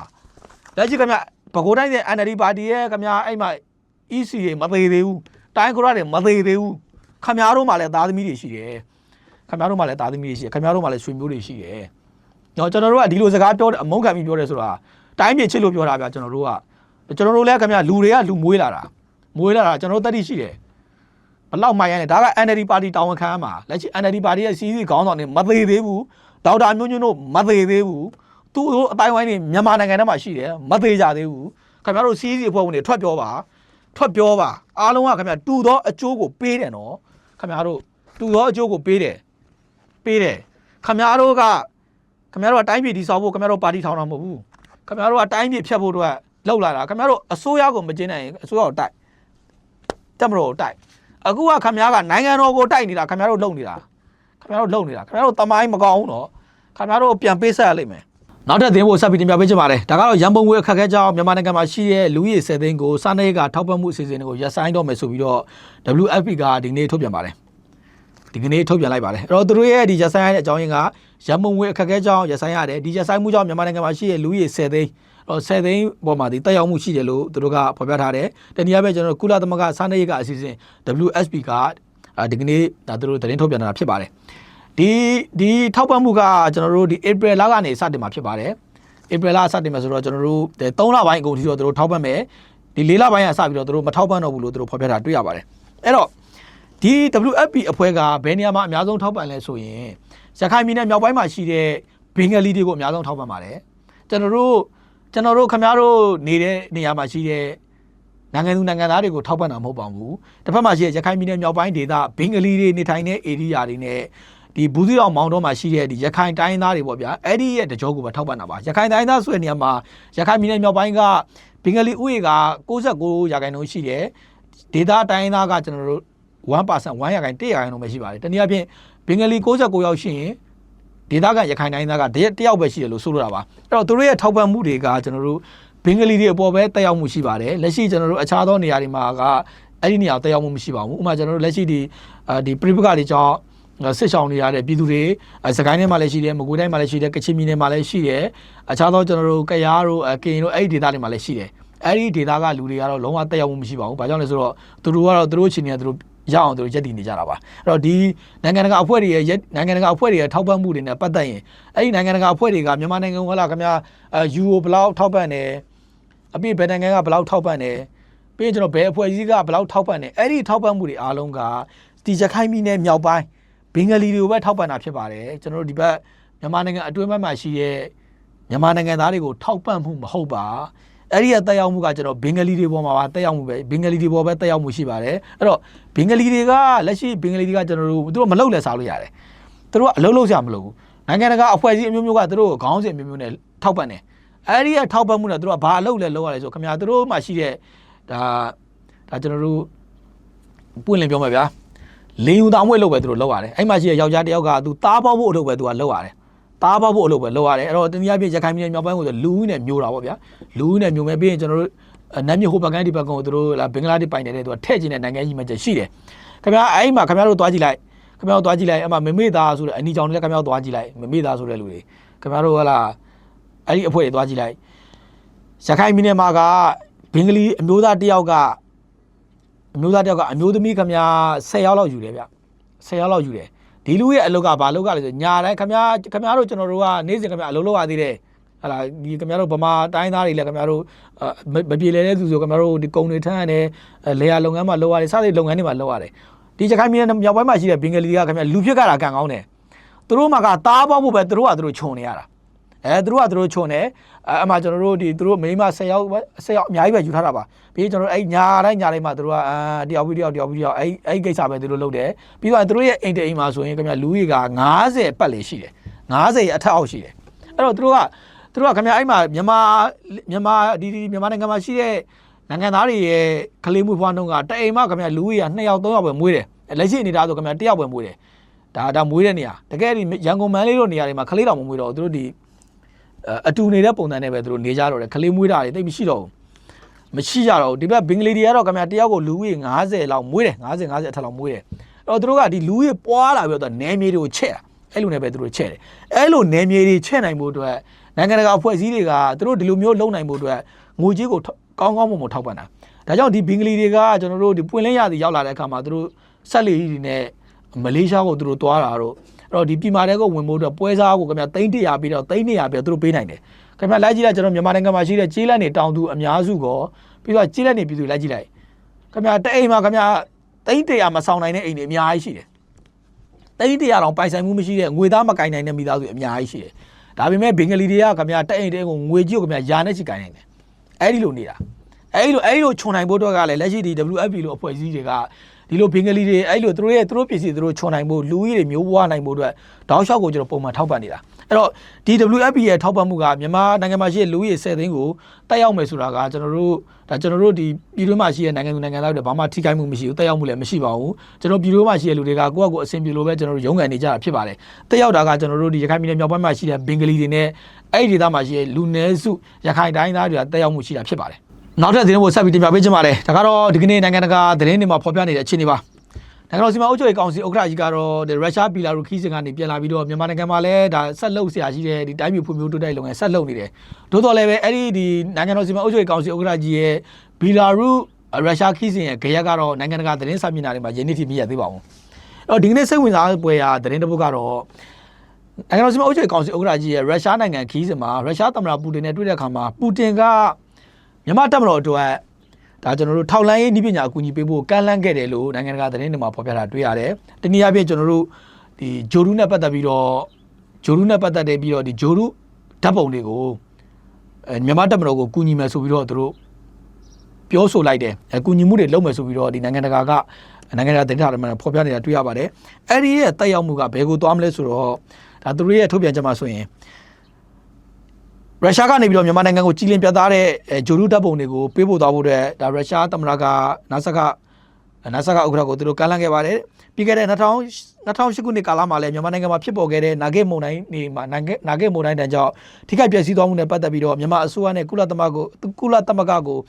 လက်ရှိခင်ဗျဘကိုးတိုင်းရဲ့ NLD ပါတီရဲ့ခင်ဗျအဲ့မှာ EC တွေမသေးသေးဘူးတိုင်းခရတွေမသေးသေးဘူးခင်ဗျားတို့မှလည်းသားသမီးတွေရှိတယ်ခင်ဗျားတို့မှလည်းသားသမီးတွေရှိတယ်ခင်ဗျားတို့မှလည်းဆွေမျိုးတွေရှိတယ်တော့ကျွန်တော်တို့ကဒီလိုစကားပြောတယ်အမုန်းခံပြီးပြောတယ်ဆိုတာတိုင်းပြည်ချစ်လို့ပြောတာဗျာကျွန်တော်တို့ကကျွန်တော်တို့လည်းခင်ဗျာလူတွေကလူမွေးလာတာ မွေးလာတာကျွန်တော်တို့တတိရှိတယ်ဘလောက်မှရနေဒါက NLD ပါတီတာဝန်ခံမှာလက်ရှိ NLD ပါတီရဲ့စီးစီးခေါင်းဆောင်တွေမသေးသေးဘူးဒေါက်တာမျိုးညွန့်တို့မသေးသေးဘူးသူတို့အတိုင်းဝိုင်းနေမြန်မာနိုင်ငံထဲမှာရှိတယ်မသေးကြသေးဘူးခင်ဗျားတို့စီးစီးအဖွဲ့ဝင်တွေထွက်ပြောပါထွက်ပြောပါအားလုံးကခင်ဗျာတူသောအကျိုးကိုပေးတယ်နော်ခင်ဗျားတို့တူသောအကျိုးကိုပေးတယ်ပေးတယ်ခင်ဗျားတို့ကခင်ဗျားတို့ကတိုင်းပြည်တည်ဆောက်ဖို့ခင်ဗျားတို့ပါတီထောင်တာမဟုတ်ဘူးခင်ဗျားတို့ကတိုင်းပြည်ဖြတ်ဖို့တော့လောက်လာတာခင်ဗျားတို့အစိုးရကိုမကျင်းနိုင်ရင်အစိုးရကိုတိုက် တက်မလို့တိုက်အခုကခင်ဗျားကနိုင်ငံတော်ကိုတိုက်နေတာခင်ဗျားတို့လုံနေတာခင်ဗျားတို့လုံနေတာခင်ဗျားတို့တမိုင်းမကောင်းဘူးနော်ခင်ဗျားတို့ပြန်ပေးဆက်ရလိမ့်မယ်နောက်ထပ်သင်ဖို့ဆက်ပြီးတင်ပြပေးချင်ပါတယ်ဒါကတော့ရန်ပုံငွေအခက်အခဲကြောင့်မြန်မာနိုင်ငံမှာရှိတဲ့လူဦးရေ10သိန်းကိုစားနပ်ရိက္ခာထောက်ပံ့မှုအစီအစဉ်တွေကိုရပ်ဆိုင်းတော့မယ်ဆိုပြီးတော့ WFP ကဒီနေ့ထုတ်ပြန်ပါတယ်ဒီကနေ့ထုတ်ပြန်လိုက်ပါတယ်အဲ့တော့သူတို့ရဲ့ဒီရပ်ဆိုင်းရတဲ့အကြောင်းရင်းကရန်ပုံငွေအခက်အခဲကြောင့်ရပ်ဆိုင်းရတယ်ဒီရပ်ဆိုင်းမှုကြောင့်မြန်မာနိုင်ငံမှာရှိတဲ့လူဦးရေ10သိန်း တော့10သိန်းပေါ်မှာဒီတက်ရောက်မှုရှိတယ်လို့သူတို့ကဖော်ပြထားတယ်တနည်းအားဖြင့်ကျွန်တော်တို့ကုလသမဂ္ဂစားနပ်ရိက္ခာအစီအစဉ် WFP ကဒီကနေ့ဒါသူတို့သတင်းထုတ်ပြန်တာဖြစ်ပါတယ်ဒီဒီထောက်ပံ့မှုကကျွန်တော်တို့ဒီ April လကနေစတင်မှာဖြစ်ပါတယ် April လစတင်မှာဆိုတော့ကျွန်တော်တို့3လပိုင်းအကုန်ထိတော့သူတို့ထောက်ပံ့မယ်ဒီ4လပိုင်းကစပြီးတော့သူတို့မထောက်ပံ့တော့ဘူးလို့သူတို့ဖော်ပြတာတွေ့ရပါတယ်အဲ့တော့ဒီ WFP အဖွဲ့ကဘယ်နေရာမှာအများဆုံးထောက်ပံ့လဲဆိုရင်ရခိုင်ပြည်နယ်မြောက်ပိုင်းမှာရှိတဲ့ဘင်္ဂလီတွေကိုအများဆုံးထောက်ပံ့ပါတယ်ကျွန်တော်တို့ ကျွန်တော်တို့ခင်ဗျားတို့နေတဲ့နေရာမှာရှိတဲ့နိုင်ငံသူနိုင်ငံသားတွေကိုထောက်ပံ့တာမဟုတ်ပါဘူးတစ်ဖက်မှာရှိတဲ့ရခိုင်ပြည်နယ်မြောက်ပိုင်းဒေသဘင်္ဂလီတွေနေထိုင်တဲ့ area တွေနဲ့ဒီဘူးသီးအောင်မောင်တော်မှာရှိတဲ့ဒီရခိုင်တိုင်းသားတွေပေါ့ဗျာအဲ့ဒီရဲ့တကြောကိုပဲထောက်ပံ့တာပါရခိုင်တိုင်းသားဆိုတဲ့နေရာမှာရခိုင်ပြည်နယ်မြောက်ပိုင်းကဘင်္ဂလီဥယေက69ရာခိုင်နှုန်းရှိတယ်ဒေသတိုင်းသားကကျွန်တော်တို့1% 1ရာခိုင်1ရာခိုင်နှုန်းပဲရှိပါတယ်တနည်းအားဖြင့်ဘင်္ဂလီ69ယောက်ရှိရင် ဒေသကရခိုင်တိုင်းသားကတရက်တယောက်ပဲရှိတယ်လို့ဆိုလိုတာပါအဲ့တော့သူတို့ရဲ့ထောက်ပံ့မှုတွေကကျွန်တော်တို့ဘင်္ဂလီတွေအပေါ်ပဲတက်ရောက်မှုရှိပါတယ်လက်ရှိကျွန်တော်တို့အခြားသောနေရာတွေမှာကအဲ့ဒီနေရာတက်ရောက်မှုမရှိပါဘူးဥပမာကျွန်တော်တို့လက်ရှိဒီဒီပြိပကတွေကြောင့်စစ်ဆောင်နေရတဲ့ပြည်သူတွေစကိုင်းထဲမှာလည်းရှိတယ်မကွေးတိုင်းမှာလည်းရှိတယ်ကချင်ပြည်နယ်မှာလည်းရှိတယ်အခြားသောကျွန်တော်တို့ကရားတို့ကရင်တို့အဲ့ဒီဒေသတွေမှာလည်းရှိတယ်အဲ့ဒီဒေသကလူတွေကတော့လုံးဝတက်ရောက်မှုမရှိပါဘူး။ဘာကြောင့်လဲဆိုတော့သူတို့ကတော့သူတို့ချင်းနေသူတို့ ရအောင်သူတို့ရက်တည်နေကြတာပါအဲ့တော့ဒီနိုင်ငံတကာအဖွဲ့တွေရဲ့နိုင်ငံတကာအဖွဲ့တွေရဲ့ထောက်ပံ့မှုတွေနဲ့ပတ်သက်ရင်အဲ့ဒီနိုင်ငံတကာအဖွဲ့တွေကမြန်မာနိုင်ငံကလာခင်ဗျာယူရိုဘလောက်ထောက်ပံ့တယ်အပြည့်ဘယ်နိုင်ငံကဘလောက်ထောက်ပံ့တယ်ပြီးရင်ကျွန်တော်ဘယ်အဖွဲ့အစည်းကဘယ်လောက်ထောက်ပံ့တယ်အဲ့ဒီထောက်ပံ့မှုတွေအားလုံးကဒီရခိုင်ပြည်နယ်မြောက်ပိုင်းဘင်္ဂလီတွေကိုပဲထောက်ပံ့တာဖြစ်ပါတယ်ကျွန်တော်တို့ဒီဘက်မြန်မာနိုင်ငံအတွင်းဘက်မှာရှိတဲ့မြန်မာနိုင်ငံသားတွေကိုထောက်ပံ့မှုမဟုတ်ပါ အဲ့ဒီရဲ့တက်ရောက်မှုကကျွန်တော်ဘင်္ဂလီတွေပေါ်မှာပါတက်ရောက်မှုပဲဘင်္ဂလီတွေပေါ်ပဲတက်ရောက်မှုရှိပါတယ်အဲ့တော့ဘင်္ဂလီတွေကလက်ရှိဘင်္ဂလီတွေကကျွန်တော်တို့သူတို့မလုပ်လဲစားလို့ရတယ်သူတို့ကအလုပ်လုပ်စရာမလိုဘူးနိုင်ငံတကာအဖွဲ့အစည်းအမျိုးမျိုးကသူတို့ကိုခေါင်းစဉ်အမျိုးမျိုးနဲ့ထောက်ပံ့တယ်အဲ့ဒီရဲ့ထောက်ပံ့မှုနဲ့သူတို့ကဘာအလုပ်လဲလုပ်ရလဲဆိုခင်ဗျာသူတို့မှရှိတဲ့ဒါဒါကျွန်တော်တို့ပွင့်လင်းပြောမယ်ဗျာလင်းယူသားမွေးလုပ်ပဲသူတို့လုပ်ရတယ်အဲ့မှာရှိတဲ့ယောက်ျားတစ်ယောက်ကသူသားပေါဖို့အလုပ်ပဲသူကလုပ်ရတယ် တားပေါက်ဖို့အလုပ်ပဲလုပ်ရတယ်အဲ့တော့တနည်းအားဖြင့်ရခိုင်ပြည်နယ်မြောက်ပိုင်းကိုဆိုလူဦးနဲ့မျိုးတာပေါ့ဗျာလူဦးနဲ့မျိုးမဲ့ပြီးရင်ကျွန်တော်တို့နတ်မြဟိုဘကန်ဒီဘကန်ကိုသူတို့လာဘင်္ဂလားဒေ့ပိုင်နေတဲ့သူကထည့်ကျင်တဲ့နိုင်ငံကြီးမှချက်ရှိတယ်ခင်ဗျာအဲ့မှာခင်ဗျားတို့သွားကြည့်လိုက်ခင်ဗျားတို့သွားကြည့်လိုက်အဲ့မှာမမေသားဆိုတဲ့အနီကြောင်တွေလည်းခင်ဗျားတို့သွားကြည့်လိုက်မမေသားဆိုတဲ့လူတွေခင်ဗျားတို့ဟလာအဲ့ဒီအဖွဲ့တွေသွားကြည့်လိုက်ရခိုင်ပြည်နယ်မှာကဘင်္ဂလီအမျိုးသားတစ်ယောက်ကအမျိုးသားတစ်ယောက်ကအမျိုးသမီးခင်ဗျာ10ယောက်လောက်ယူတယ်ဗျ10ယောက်လောက်ယူတယ် ဒီလူရဲ့အလုပ်ကဘာလုပ်ကလဲဆိုညာတိုင်းခမရခမရတို့ကျွန်တော်တို့ကနေ့စဉ်ခမရအလုပ်လုပ်ရသေးတယ်ဟလာဒီခင်ဗျားတို့ဗမာတိုင်းသားတွေလည်းခင်ဗျားတို့မပြေလည်တဲ့သူဆိုခင်ဗျားတို့ဒီကုံတွေထမ်းရတယ်လေယာလုပ်ငန်းမှာလုပ်ရတယ်စသဖြင့်လုပ်ငန်းတွေမှာလုပ်ရတယ်ဒီရခိုင်ပြည်နယ်မြောက်ပိုင်းမှာရှိတဲ့ဘင်္ဂလီကခင်ဗျားလူဖြစ်ကြတာကံကောင်းတယ်သူတို့မှာကတားပေါက်ဖို့ပဲသူတို့ကသူတို့ခြုံနေရတာ အဲသူတို့ကသူတို့ခြုံနေအမှကျွန်တော်တို့ဒီသူတို့မိန်းမ10ယောက်10ယောက်အများကြီးပဲယူထားတာပါပြီးကျွန်တော်တို့အဲ့ညာတိုင်းညာတိုင်းမှာသူတို့ကအာတယောက်ပြီးတယောက်တယောက်ပြီးတယောက်အဲ့အဲ့ကိစ္စပဲသူတို့လုပ်တယ်ပြီးတော့သူတို့ရဲ့အိမ်တအိမ်မှာဆိုရင်ခင်ဗျလူကြီးက90ပတ်လေရှိတယ်90အထက်အောက်ရှိတယ်အဲ့တော့သူတို့ကသူတို့ကခင်ဗျအဲ့မှာမြန်မာမြန်မာဒီဒီမြန်မာနိုင်ငံမှာရှိတဲ့နိုင်ငံသားတွေရဲ့ကလေးမှုဖွားနှုန်းကတအိမ်မှာခင်ဗျလူကြီးက2ယောက်3ယောက်ပဲမွေးတယ်လက်ရှိအနေထားဆိုခင်ဗျ1ယောက်ပဲမွေးတယ်ဒါဒါမွေးတဲ့နေရာတကယ်ဒီရန်ကုန်မန်းလေးတို့နေရာတွေမှာကလေးတော်မမွေးတော့သူတို့ဒီ အတူနေတဲ့ပုံစံနဲ့ပဲသူတို့နေကြတော့တယ်ကလေးမွေးတာတွေတိတ်မရှိတော့ဘူးမရှိကြတော့ဘူးဒီဘက်ဘင်္ဂလီတွေကတော့ခင်ဗျတယောက်ကိုလူကြီး90လောက်မွေးတယ်90 50အထက်လောက်မွေးတယ်အဲ့တော့သူတို့ကဒီလူကြီးပွားလာပြီးတော့နယ်မြေတွေကိုချက်တာအဲ့လိုနဲ့ပဲသူတို့ချက်တယ်အဲ့လိုနယ်မြေတွေချက်နိုင်ဖို့အတွက်နိုင်ငံတကာအဖွဲ့အစည်းတွေကသူတို့ဒီလိုမျိုးလုပ်နိုင်ဖို့အတွက်ငွေကြေးကိုကောင်းကောင်းမွန်မွန်ထောက်ပံ့တာဒါကြောင့်ဒီဘင်္ဂလီတွေကကျွန်တော်တို့ဒီပွင့်လင်းရသည်ရောက်လာတဲ့အခါမှာသူတို့ဆက်လီတွေနဲ့မလေးရှားကိုသူတို့သွားတာတော့အဲ့ တော့ဒီပြည်မာတဲ့ကိုဝင်ဖို့အတွက်ပွဲစားကိုခင်ဗျသိန်း100ပြီးတော့သိန်း200ပြီးတော့သူတို့ပေးနိုင်တယ်ခင်ဗျလိုက်ကြည့်လိုက်ကျွန်တော်မြန်မာနိုင်ငံမှာရှိတဲ့ကျေးလက်နေတောင်သူအများစုကောပြီးတော့ကျေးလက်နေပြည်သူလိုက်ကြည့်လိုက်ခင်ဗျတအိမ်မှာခင်ဗျသိန်း100မဆောင်နိုင်တဲ့အိမ်တွေအများကြီးရှိတယ်သိန်း100တောင်ပိုင်ဆိုင်မှုမရှိတဲ့ငွေသားမကင်နိုင်တဲ့မိသားစုအများကြီးရှိတယ်ဒါပေမဲ့ဘင်္ဂလီတွေကခင်ဗျတအိမ်တအိမ်ကိုငွေကြီးကိုခင်ဗျယာနဲ့ချီကင်နိုင်တယ်အဲ့ဒီလိုနေတာအဲ့ဒီလိုအဲ့ဒီလိုခြုံနိုင်ဖို့တော့ကလည်းလက်ရှိဒီ WFP လို့အဖွဲ့အစည်းတွေက ဒီလိုဘင်္ဂလီတွေအဲ့လိုသူတို့ရဲ့သူတို့ပစ္စည်းသူတို့ခြုံနိုင်ဖို့လူကြီးတွေမျိုးပွားနိုင်ဖို့အတွက်တောက်လျှောက်ကိုကျွန်တော်ပုံမှန်ထောက်ပံ့နေတာအဲ့တော့ဒီ WFP ရဲ့ထောက်ပံ့မှုကမြန်မာနိုင်ငံမှာရှိတဲ့လူကြီး10သိန်းကိုတက်ရောက်မယ်ဆိုတာကကျွန်တော်တို့ဒါကျွန်တော်တို့ဒီပြည်တွင်းမှာရှိတဲ့နိုင်ငံသူနိုင်ငံသားတွေဘာမှထိခိုက်မှုမရှိဘူးတက်ရောက်မှုလည်းမရှိပါဘူးကျွန်တော်ပြည်တွင်းမှာရှိတဲ့လူတွေကကိုယ့်အကိုအဆင်ပြေလို့ပဲကျွန်တော်တို့ရုန်းကန်နေကြတာဖြစ်ပါတယ်တက်ရောက်တာကကျွန်တော်တို့ဒီရခိုင်ပြည်နယ်မြောက်ပိုင်းမှာရှိတဲ့ဘင်္ဂလီတွေနဲ့အဲ့ဒီဒေသမှာရှိတဲ့လူနည်းစုရခိုင်တိုင်းသားတွေကတက်ရောက်မှုရှိတာဖြစ်ပါတယ် နောက်ထပ်သတင်းကိုဆက်ပြီးတင်ပြပေးချင်ပါတယ်ဒါကတော့ဒီကနေ့နိုင်ငံတကာသတင်းတွေမှာဖော်ပြနေတဲ့အခြေအနေပါနိုင်ငံတော်စီမံအုပ်ချုပ်ရေးကောင်စီဥက္ကဋ္ဌကြီးကတော့ဒီရုရှားဘီလာရုခီးစင်ကနေပြန်လာပြီးတော့မြန်မာနိုင်ငံမှာလည်းဒါဆက်လုပ်ဆရာရှိတဲ့ဒီတိုင်းပြည်ဖွံ့ဖြိုးတိုးတက်လုပ်ငန်းဆက်လုပ်နေတယ်။သို့တော်လည်းပဲအဲ့ဒီဒီနိုင်ငံတော်စီမံအုပ်ချုပ်ရေးကောင်စီဥက္ကဋ္ဌကြီးရဲ့ဘီလာရုရုရှားခီးစင်ရဲ့ကြရက်ကတော့နိုင်ငံတကာသတင်းစာမျက်နှာတွေမှာယနေ့ထိမရသေးပါဘူး။အဲ့တော့ဒီကနေ့စိတ်ဝင်စားပွဲရာသတင်းတစ်ပုဒ်ကတော့နိုင်ငံတော်စီမံအုပ်ချုပ်ရေးကောင်စီဥက္ကဋ္ဌကြီးရဲ့ရုရှားနိုင်ငံခီးစင်မှာရုရှားသမ္မတပူတင်နဲ့တွေ့တဲ့အခါမှာပူတင်က မြန်မာတပ်မတော်အတွက်ဒါကျွန်တော်တို့ထောက်လန်းရေးနည်းပညာအကူအညီပေးဖို့ကမ်းလှမ်းခဲ့တယ်လို့နိုင်ငံတကာသတင်းတွေမှာဖော်ပြတာတွေ့ရတယ်။တနည်းအားဖြင့်ကျွန်တော်တို့ဒီဂျိုရူနဲ့ပတ်သက်ပြီးတော့ဂျိုရူနဲ့ပတ်သက်တဲ့ပြီးတော့ဒီဂျိုရူဓာတ်ပုံတွေကိုအဲမြန်မာတပ်မတော်ကိုကူညီမယ်ဆိုပြီးတော့သူတို့ပြောဆိုလိုက်တယ်။အကူညီမှုတွေလုပ်မယ်ဆိုပြီးတော့ဒီနိုင်ငံတကာကနိုင်ငံတကာသတင်းတွေမှာဖော်ပြနေတာတွေ့ရပါတယ်။အဲ့ဒီရဲ့တက်ရောက်မှုကဘယ်ကိုသွားမလဲဆိုတော့ဒါသူတို့ရဲ့ထုတ်ပြန်ချက်မှာဆိုရင် ရုရှားကနေပြီးတော့မြန်မာနိုင်ငံကိုကြီးလင်းပြသတဲ့ဂျိုရူတပ်ပုံတွေကိုပေးပို့သွားဖို့အတွက်ဒါရုရှားသမ္မတကနာဆကနာဆကဥက္ကဋ္ဌကိုသူတို့ကမ်းလှမ်းခဲ့ပါတယ်ပြီးခဲ့တဲ့2000 2008ခုနှစ်ကာလမှာလည်းမြန်မာနိုင်ငံမှာဖြစ်ပေါ်ခဲ့တဲ့နာဂိတ်မုန်တိုင်းနေမှာနာဂိတ်မုန်တိုင်းတန်းကြောင့်ထိခိုက်ပျက်စီးသွားမှုနဲ့ပတ်သက်ပြီးတော့မြန်မာအစိုးရနဲ့ကုလသမဂ္ဂကိုကုလသမဂ္ဂကို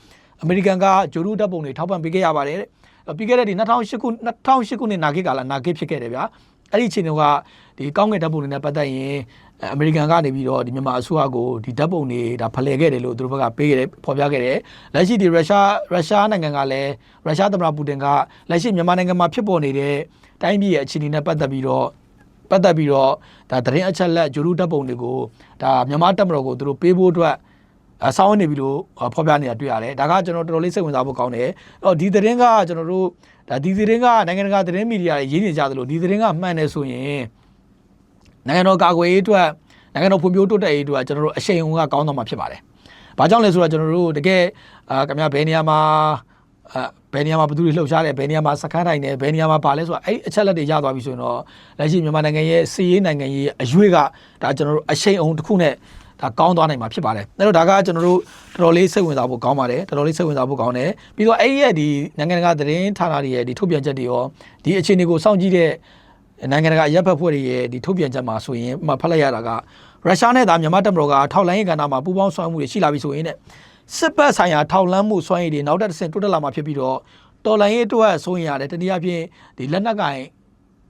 အမေရိကန်ကဂျိုရူတပ်ပုံတွေထောက်ပံ့ပေးခဲ့ရပါတယ်ပြီးခဲ့တဲ့ဒီ2008ခု2008ခုနှစ်နာဂိတ်ကာလနာဂိတ်ဖြစ်ခဲ့တယ်ဗျာအဲ့ဒီအချိန်တုန်းက ဒီကောင်းကင်တပ်ပုံတွေနဲ့ပတ်သက်ရင်အမေရိကန်ကနေပြီးတော့ဒီမြန်မာအစိုးရကိုဒီဓာတ်ပုံတွေဒါဖလှယ်ခဲ့တယ်လို့သူတို့ဘက်ကပေးခဲ့တယ်ဖော်ပြခဲ့တယ်လက်ရှိဒီရုရှားရုရှားနိုင်ငံကလည်းရုရှားသမ္မတပူတင်ကလက်ရှိမြန်မာနိုင်ငံမှာဖြစ်ပေါ်နေတဲ့တိုင်းပြည်ရဲ့အခြေအနေနဲ့ပတ်သက်ပြီးတော့ပတ်သက်ပြီးတော့ဒါသတင်းအချက်လက်ဂျိုရူဓာတ်ပုံတွေကိုဒါမြန်မာတပ်မတော်ကိုသူတို့ပေးဖို့အတွက်အဆောင်းနေပြီလို့ဖော်ပြနေတာတွေ့ရတယ်ဒါကကျွန်တော်တော်တော်လေးစိတ်ဝင်စားဖို့ကောင်းတယ်အဲ့တော့ဒီသတင်းကကျွန်တော်တို့ဒါဒီသတင်းကနိုင်ငံတကာသတင်းမီဒီယာတွေရေးနေကြသလိုဒီသတင်းကမှန်တယ်ဆိုရင် နိုင်ငံတော်ကာကွယ်ရေးအတွက်နိုင်ငံတော်ဖွံ့ဖြိုးတိုးတက်ရေးအတွက်ကျွန်တော်တို့အရှိန်အဟုန်ကကောင်းတော့မှာဖြစ်ပါတယ်ဘာကြောင့်လဲဆိုတော့ကျွန်တော်တို့တကယ်အာခင်ဗျာဘယ်နေရာမှာအာဘယ်နေရာမှာဘယ်သူတွေလှုပ်ရှားတယ်ဘယ်နေရာမှာစခန်းထိုင်တယ်ဘယ်နေရာမှာပါလဲဆိုတော့အဲ့ဒီအချက်လက်တွေရသွားပြီဆိုရင်တော့လက်ရှိမြန်မာနိုင်ငံရဲ့စီးရေးနိုင်ငံရေးအရွေးကဒါကျွန်တော်တို့အရှိန်အဟုန်တစ်ခုနဲ့ဒါကောင်းသွားနိုင်မှာဖြစ်ပါတယ်အဲ့တော့ဒါကကျွန်တော်တို့တော်တော်လေးစိတ်ဝင်စားဖို့ကောင်းပါတယ်တော်တော်လေးစိတ်ဝင်စားဖို့ကောင်းတယ်ပြီးတော့အဲ့ဒီရဲ့ဒီနိုင်ငံတကာသတင်းဌာနတွေရဲ့ဒီထုတ်ပြန်ချက်တွေရောဒီအခြေအနေကိုစောင့်ကြည့်တဲ့ နိုင်ငံတကာရပ်ဖက်ဖွဲ့တွေရဲ့ဒီထုတ်ပြန်ချက်မှာဆိုရင်မှဖတ်လိုက်ရတာကရုရှားနဲ့ဒါမြန်မာတပ်မတော်ကထောက်လိုင်းရေးကဏ္ဍမှာပူးပေါင်းဆောင်မှုတွေရှိလာပြီဆိုရင်တဲ့စစ်ပတ်ဆိုင်ရာထောက်လန်းမှုစွမ်းရည်တွေနောက်တစ်ဆင့်တိုးတက်လာမှာဖြစ်ပြီးတော့တော်လိုင်းရေးအတွက်စိုးရင်ရတယ်တနည်းအားဖြင့်ဒီလက်နက်ကင်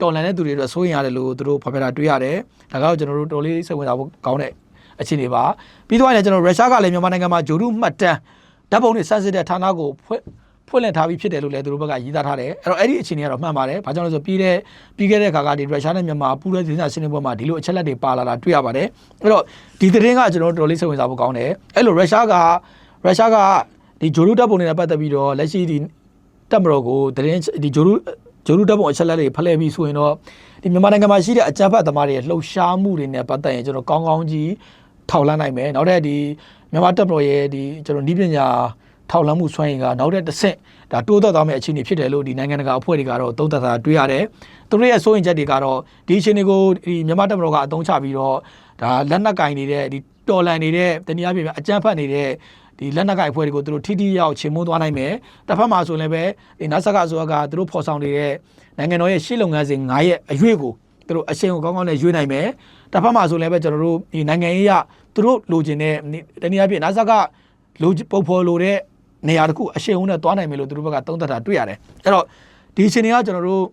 တော်လန်တဲ့သူတွေအတွက်စိုးရင်ရတယ်လို့သူတို့ဖော်ပြတာတွေ့ရတယ်ဒါကတော့ကျွန်တော်တို့တော်လေးစိတ်ဝင်စားဖို့ကောင်းတဲ့အခြေအနေပါပြီးတော့လည်းကျွန်တော်ရုရှားကလည်းမြန်မာနိုင်ငံမှာဂျိုဒုမှတ်တမ်းဓာတ်ပုံတွေဆက်စစ်တဲ့ဌာနကိုဖွင့် ဖွင့်လှစ်ထားပြီးဖြစ်တယ်လို့လည်းသူတို့ဘက်ကရည်သားထားတယ်အဲ့တော့အဲ့ဒီအခြေအနေကတော့မှန်ပါတယ်ဘာကြောင့်လဲဆိုပြီးတဲ့ပြီးခဲ့တဲ့ခါကဒီရုရှားနဲ့မြန်မာပူးတွဲဒေသစနစ်ပေါ်မှာဒီလိုအချက်လက်တွေပါလာတာတွေ့ရပါတယ်အဲ့တော့ဒီသတင်းကကျွန်တော်တို့တော်လေးစိတ်ဝင်စားဖို့ကောင်းတယ်အဲ့လိုရုရှားကရုရှားကဒီဂျိုဒုတပ်ပုံတွေနဲ့ပတ်သက်ပြီးတော့လက်ရှိဒီတပ်မတော်ကိုသတင်းဒီဂျိုဒုဂျိုဒုတပ်ပုံအချက်လက်တွေဖလှယ်ပြီးဆိုရင်တော့ဒီမြန်မာနိုင်ငံမှာရှိတဲ့အကြမ်းဖက်သမားတွေရဲ့လှုပ်ရှားမှုတွေနဲ့ပတ်သက်ရင်ကျွန်တော်ကောင်းကောင်းကြီးထောက်လှမ်းနိုင်မယ်နောက်ထပ်ဒီမြန်မာတပ်မတော်ရဲ့ဒီကျွန်တော်ဤပညာ ထောက်လှမ်းမှုစွမ်းရည်ကနောက်ထပ်တစ်ဆင့်ဒါတိုးသက်သွားမယ့်အခြေအနေဖြစ်တယ်လို့ဒီနိုင်ငံတကာအဖွဲ့တွေကတော့သုံးသပ်တာတွေ့ရတယ်သူတို့ရဲ့စိုးရင်ချက်တွေကတော့ဒီအခြေအနေကိုဒီမြန်မာတပ်မတော်ကအသုံးချပြီးတော့ဒါလက်နက်ကင်နေတဲ့ဒီတော်လန်နေတဲ့တနည်းအားဖြင့်အကြမ်းဖက်နေတဲ့ဒီလက်နက်ကင်အဖွဲ့တွေကိုသူတို့ထိထိရောက်ချေမှုန်းသွားနိုင်မယ်တစ်ဖက်မှာဆိုလည်းပဲဒီနတ်ဆက်ကဆိုကသူတို့ဖော်ဆောင်နေတဲ့နိုင်ငံတော်ရဲ့ရှေ့လုပ်ငန်းစဉ်9ရဲ့အရွေးကိုသူတို့အရှိန်ကိုကောင်းကောင်းနဲ့ရွေးနိုင်မယ်တစ်ဖက်မှာဆိုလည်းပဲကျွန်တော်တို့ဒီနိုင်ငံရေးရသူတို့လိုချင်တဲ့တနည်းအားဖြင့်နတ်ဆက်ကလိုပုံဖော်လိုတဲ့ နေရာတစ်ခုအရှိန်အဟုန်နဲ့သွားနိုင်မယ်လို့သူတို့ဘက်ကသုံးသပ်တာတွေ့ရတယ်အဲ့တော့ဒီအချိန်တွေကကျွန်တော်တို့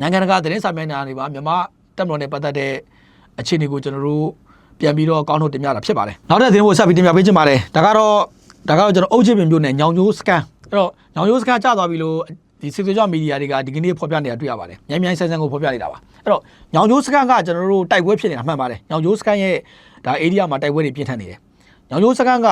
နိုင်ငံတကာသတင်းစာမျက်နှာတွေမှာမြန်မာတက်မတော်နဲ့ပတ်သက်တဲ့အခြေအနေကိုကျွန်တော်တို့ပြန်ပြီးတော့ကောင်းထုတ်တင်ပြတာဖြစ်ပါတယ်နောက်တဲ့သတင်းကိုဆက်ပြီးတင်ပြပေးချင်ပါတယ်ဒါကတော့ဒါကတော့ကျွန်တော်အုတ်ချစ်ပင်မျိုးနဲ့ညောင်ကျိုးစကန်အဲ့တော့ညောင်ကျိုးစကန်ကျသွားပြီလို့ဒီစစ်သွေးကြွမီဒီယာတွေကဒီကနေ့ဖော်ပြနေတာတွေ့ရပါတယ်။မြိုင်မြိုင်ဆန်းဆန်းကိုဖော်ပြနေတာပါ။အဲ့တော့ညောင်ကျိုးစကန်ကကျွန်တော်တို့တိုက်ပွဲဖြစ်နေတာမှန်ပါတယ်။ညောင်ကျိုးစကန်ရဲ့ဒါ area မှာတိုက်ပွဲတွေပြင်းထန်နေတယ်။ ညောင်ကျိုးစကန်က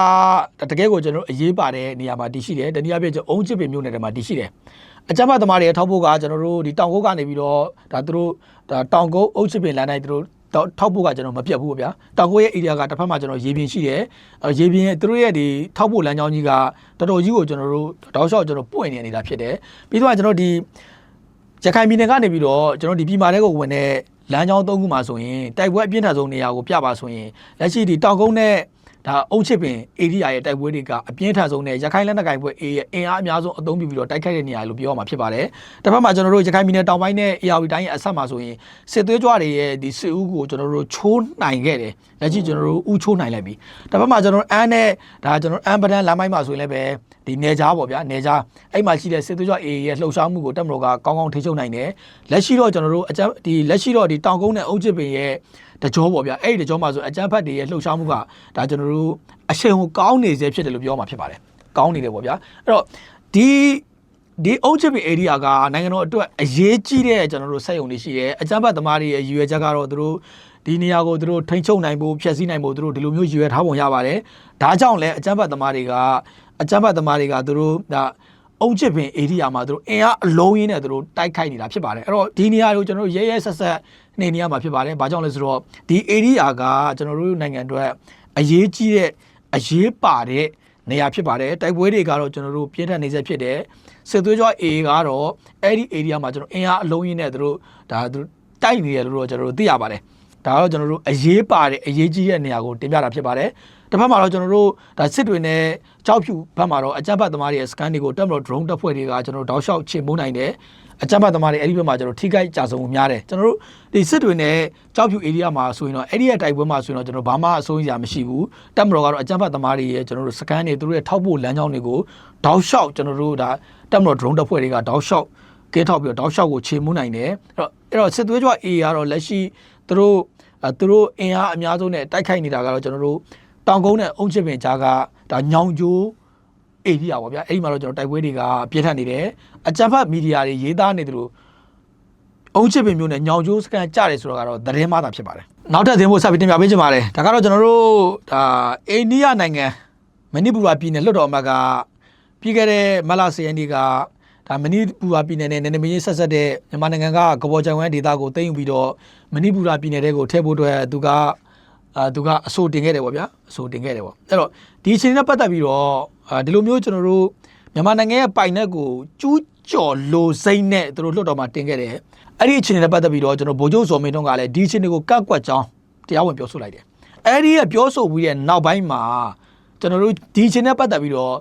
တကယ်ကိုကျွန်တော်တို့အရေးပါတဲ့နေရာမှာတည်ရှိတယ်။တနည်းအားဖြင့်ကျွန်တော်အုံးချစ်ပင်မျိုးနယ်ထဲမှာတည်ရှိတယ်။အကြမ်းဖက်သမားတွေထောက်ဖို့ကကျွန်တော်တို့ဒီတောင်ကုန်းကနေပြီးတော့ဒါသူတို့ဒါတောင်ကုန်းအုတ်ချစ်ပင်လမ်းတိုင်းသူတို့တော့ထောက်ဖို့ကကျွန်တော်မပြတ်ဘူးပေါ့ဗျာတောင်ကိုရဲ့ area ကတစ်ဖက်မှာကျွန်တော်ရေပြင်ရှိတယ်အဲရေပြင်သူတို့ရဲ့ဒီထောက်ဖို့လမ်းကြောင်းကြီးကတော်တော်ကြီးကိုကျွန်တော်တို့တောက်လျှောက်ကျွန်တော်ပွင့်နေနေတာဖြစ်တယ်ပြီးတော့ကျွန်တော်ဒီရခိုင်ပြည်နယ်ကနေပြီးတော့ကျွန်တော်ဒီပြည်မာတဲ့ကိုဝင်တဲ့လမ်းကြောင်းသုံးခုမှာဆိုရင်တိုက်ပွဲအပြင်းထန်ဆုံးနေရာကိုပြပါဆိုရင်လက်ရှိဒီတောင်ကုန်းနဲ့ ဒါအုံချစ်ပင် area ရဲ့တိုက်ပွဲတွေကအပြင်းထန်ဆုံးနဲ့ရခိုင်လက်နက်ကိုင်ပွဲ A ရဲ့အင်အားအများဆုံးအသုံးပြုပြီးတော့တိုက်ခိုက်တဲ့နေရာလို့ပြောရမှာဖြစ်ပါတယ်။တစ်ဖက်မှာကျွန်တော်တို့ရခိုင်ပြည်နယ်တောင်ပိုင်းနဲ့ AR တိုင်းရဲ့အဆက်မှာဆိုရင်စစ်သွေးကြွတွေရဲ့ဒီစစ်ဦးကိုကျွန်တော်တို့ချိုးနိုင်ခဲ့တယ်။လက်ရှိကျွန်တော်တို့ဥချိုးနိုင်လိုက်ပြီ။တစ်ဖက်မှာကျွန်တော်တို့အန်းနဲ့ဒါကျွန်တော်တို့အန်းပဒန်းလမ်းပိုင်းမှာဆိုရင်လည်းပဲဒီနေကြားပေါ့ဗျာနေကြားအဲ့မှာရှိတဲ့စစ်သွေးကြွ A ရဲ့လှုပ်ရှားမှုကိုတက်မတော်ကကောင်းကောင်းထိချုပ်နိုင်တယ်။လက်ရှိတော့ကျွန်တော်တို့အကြဒီလက်ရှိတော့ဒီတောင်ကုန်းနဲ့အုတ်ချစ်ပင်ရဲ့ တကြောပေါ့ဗျာအဲ့ဒီတကြောမှာဆိုအကြမ်းဖက်တွေရဲ့လှုပ်ရှားမှုကဒါကျွန်တော်တို့အချိန်ကိုကောင်းနေစေဖြစ်တယ်လို့ပြောမှာဖြစ်ပါတယ်ကောင်းနေတယ်ပေါ့ဗျာအဲ့တော့ဒီဒီအုတ်ချစ်ပင် area ကနိုင်ငံတော်အတွက်အရေးကြီးတဲ့ကျွန်တော်တို့စက်ရုံတွေရှိတယ်အကြမ်းဖက်သမားတွေရဲ့ရည်ရွယ်ချက်ကတော့သူတို့ဒီနေရာကိုသူတို့ထိန်းချုပ်နိုင်ဖို့ဖျက်ဆီးနိုင်ဖို့သူတို့ဒီလိုမျိုးရည်ရွယ်ထားပုံရပါတယ်ဒါကြောင့်လည်းအကြမ်းဖက်သမားတွေကအကြမ်းဖက်သမားတွေကသူတို့ဒါအုံချစ်ပင် area မှာသူတို့အင်အားအလုံးရင်းနဲ့သူတို့တိုက်ခိုက်နေတာဖြစ်ပါတယ်အဲ့တော့ဒီနေရာကိုကျွန်တော်တို့ရဲရဲဆက်ဆက် နေနေရမှာဖြစ်ပါတယ်ဘာကြောင့်လဲဆိုတော့ဒီ area ကကျွန်တော်တို့နိုင်ငံအတွက်အရေးကြီးတဲ့အရေးပါတဲ့နေရာဖြစ်ပါတယ်တိုက်ပွဲတွေကတော့ကျွန်တော်တို့ပြင်းထန်နေစေဖြစ်တယ်စစ်သွေးကြွ A ကတော့အဲ့ဒီ area မှာကျွန်တော်အင်အားအလုံးရင်းနဲ့သူတို့ဒါသူတို့တိုက်နေတယ်လို့တော့ကျွန်တော်တို့သိရပါတယ်ဒါတော့ကျွန်တော်တို့အရေးပါတဲ့အရေးကြီးတဲ့နေရာကိုတင်ပြတာဖြစ်ပါတယ်တစ်ဖက်မှာတော့ကျွန်တော်တို့ဒါစစ်တွေနဲ့ကြောက်ဖြူဘက်မှာတော့အကြမ်းဖက်သမားတွေရဲ့ scan တွေကိုတက်မလို့ drone တပ်ဖွဲ့တွေကကျွန်တော်တို့တောက်လျှောက်ချေမှုန်းနိုင်တယ် အကြမ်းဖက်သမားတွေအဲ့ဒီဘက်မှာကျွန်တော်ထိခိုက်ကြဆုံးမှုများတယ်ကျွန်တော်တို့ဒီစစ်တွေနဲ့ကြောက်ဖြူ area မှာဆိုရင်တော့အဲ့ဒီရဲ့တိုက်ပွဲမှာဆိုရင်တော့ကျွန်တော်ဘာမှအစိုးရမရှိဘူးတက်မလို့ကတော့အကြမ်းဖက်သမားတွေရဲ့ကျွန်တော်တို့ scan တွေသူတို့ရဲ့ထောက်ပို့လမ်းကြောင်းတွေကိုတောက်လျှောက်ကျွန်တော်တို့ဒါတက်မလို့ drone တပ်ဖွဲ့တွေကတောက်လျှောက်ကဲထောက်ပြီးတော့တောက်လျှောက်ကိုချေမှုန်းနိုင်တယ်အဲ့တော့အဲ့တော့စစ်သွေးကြွ A ကတော့လက်ရှိသူတို့အဲသူတို့အင်အားအများဆုံးနဲ့တိုက်ခိုက်နေတာကတော့ကျွန်တော်တို့တောင်ကုန်းနဲ့အုံချစ်ပင်ကြားကဒါညောင်ကျိုး အေရီယာပေါ့ဗျာအဲ့ဒီမှာတော့ကျွန်တော်တိုက်ပွဲတွေကပြင်းထန်နေတယ်အကြံဖတ်မီဒီယာတွေရေးသားနေတယ်လို့အုံချစ်ပင်မျိုးနဲ့ညောင်ကျိုးစကန်ကြတယ်ဆိုတော့ကတော့သတင်းမှသာဖြစ်ပါတယ်နောက်ထပ်သတင်းဖို့ဆက်ပြီးတင်ပြပေးချင်ပါတယ်ဒါကတော့ကျွန်တော်တို့ဒါအိန္ဒိယနိုင်ငံမဏိပူရပြည်နယ်လွတ်တော်အမတ်ကပြီးခဲ့တဲ့မလာစီယန်ဒီကဒါမဏိပူရပြည်နယ်နဲ့နယ်နိမိတ်ဆက်ဆက်တဲ့မြန်မာနိုင်ငံကကဘော်ကြောင်ဝမ်ဒေသကိုသိမ်းယူပြီးတော့မဏိပူရပြည်နယ်တွေကိုထည့်ဖို့အတွက်သူက အာသူကအဆိုတင်ခဲ့တယ်ပေါ့ဗျာအဆိုတင်ခဲ့တယ်ပေါ့အဲ့တော့ဒီအချိန်နဲ့ပတ်သက်ပြီးတော့အာဒီလိုမျိုးကျွန်တော်တို့မြန်မာနိုင်ငံရဲ့ပိုင်နက်ကိုကျူးကျော်လိုစိမ့်နဲ့သူတို့လွတ်တော်မှာတင်ခဲ့တယ်အဲ့ဒီအချိန်နဲ့ပတ်သက်ပြီးတော့ကျွန်တော်ဗိုလ်ချုပ်စော်မင်းတို့ကလည်းဒီအချိန်တွေကိုကန့်ကွက်ကြောင်းတရားဝင်ပြောဆိုလိုက်တယ်အဲ့ဒီရဲ့ပြောဆိုပြီးရဲ့နောက်ပိုင်းမှာကျွန်တော်တို့ဒီအချိန်နဲ့ပတ်သက်ပြီးတော့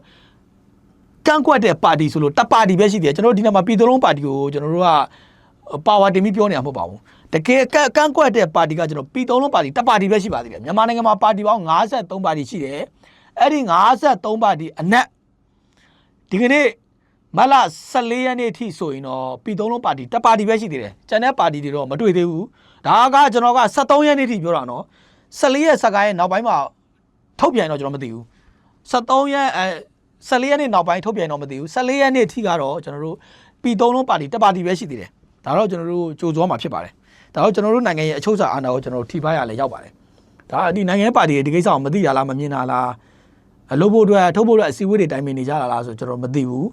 ကန့်ကွက်တဲ့ပါတီဆိုလို့တပ်ပါတီပဲရှိတယ်ကျွန်တော်တို့ဒီနေ့မှာပြည်သူလုံးပါတီကိုကျွန်တော်တို့က ပါဝါတင်ပြီးပြောနေတာမဟုတ်ပါဘူးတကယ်ကန့်ကန့်ကွက်တဲ့ပါတီကကျွန်တော်ပြည်သူလုံးပါတီတပ်ပါတီပဲရှိပါသေးတယ်မြန်မာနိုင်ငံမှာပါတီပေါင်း53ပါတီရှိတယ်အဲ့ဒီ53ပါတီအနက်ဒီကနေ့မလ14ရက်နေ့အထိဆိုရင်တော့ပြည်သူလုံးပါတီတပ်ပါတီပဲရှိသေးတယ်ကျန်တဲ့ပါတီတွေတော့မတွေ့သေးဘူးဒါကကျွန်တော်က73ရက်နေ့အထိပြောတာနော်14ရက်15ရက်နောက်ပိုင်းမှာထုတ်ပြန်တော့ကျွန်တော်မသိဘူး73ရက်အဲ14ရက်နေ့နောက်ပိုင်းထုတ်ပြန်တော့မသိဘူး14ရက်နေ့ထိကတော့ကျွန်တော်တို့ပြည်သုံးလုံးပါတီတစ်ပါတီပဲရှိသေးတယ် ဒါတော့ကျွန်တော်တို့ကြိုးစောမှာဖြစ်ပါတယ်ဒါတော့ကျွန်တော်တို့နိုင်ငံရဲ့အချုပ်အခြာအာဏာကိုကျွန်တော်တို့ထိပါရလဲရောက်ပါတယ်ဒါဒီနိုင်ငံရဲ့ပါတီရဲ့ဒီကိစ္စကိုမသိတာလားမမြင်တာလားအလုပ်ဖို့အတွက်ထုတ်ဖို့အတွက်အစည်းအဝေးတွေတိုင်ပင်နေကြတာလားဆိုကျွန်တော်မသိဘူး